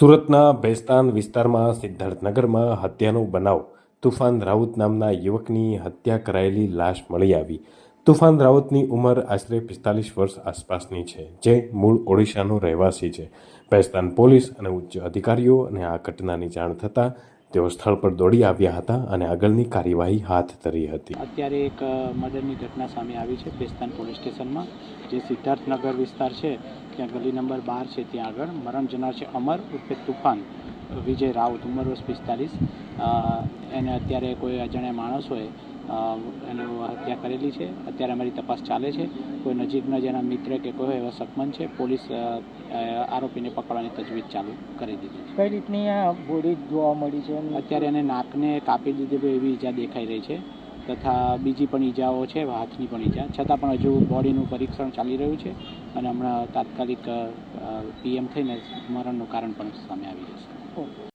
સુરતના ભેસ્તાન વિસ્તારમાં સિદ્ધાર્થનગરમાં હત્યાનો બનાવ. તુફાન રાઉત નામના યુવકની હત્યા કરાયેલી લાશ મળી આવી. તુફાન રાઉતની ઉંમર આશરે પિસ્તાલીસ વર્ષ આસપાસની છે, જે મૂળ ઓડિશાનો રહેવાસી છે. ભેસ્તાન પોલીસ અને ઉચ્ચ અધિકારીઓ અને આ ઘટનાની જાણ થતાં તેઓ સ્થળ પર દોડી આવ્યા હતા અને આગળની કાર્યવાહી હાથ ધરી હતી. અત્યારે એક મર્ડરની ઘટના સામે આવી છે પેસ્તાન પોલીસ સ્ટેશનમાં, જે સિદ્ધાર્થનગર વિસ્તાર છે, ત્યાં ગલી નંબર બાર છે, ત્યાં આગળ મરણ જનાર છે અમર ઉર્ફે તુફાન. વિજય રાઉત ઉંમર વર્ષ પિસ્તાલીસ. એને અત્યારે કોઈ અજાણ્યા માણસોએ હોય એનો હત્યા કરેલી છે. અત્યારે અમારી તપાસ ચાલે છે. કોઈ નજીકના જેના મિત્ર કે કોઈ એવા સકમન છે પોલીસ આરોપીને પકડવાની તજવીજ ચાલુ કરી દીધી છે. કઈ રીતની આ બોડી જોવા મળી છે? અત્યારે એને નાકને કાપી દીધી એવી ઈજા દેખાઈ રહી છે. તથા બીજી પણ ઈજાઓ છે, હાથની પણ ઈજા. છતાં પણ હજુ બોડીનું પરીક્ષણ ચાલી રહ્યું છે અને હમણાં તાત્કાલિક પીએમ થઈને મરણનું કારણ પણ સામે આવી જશે.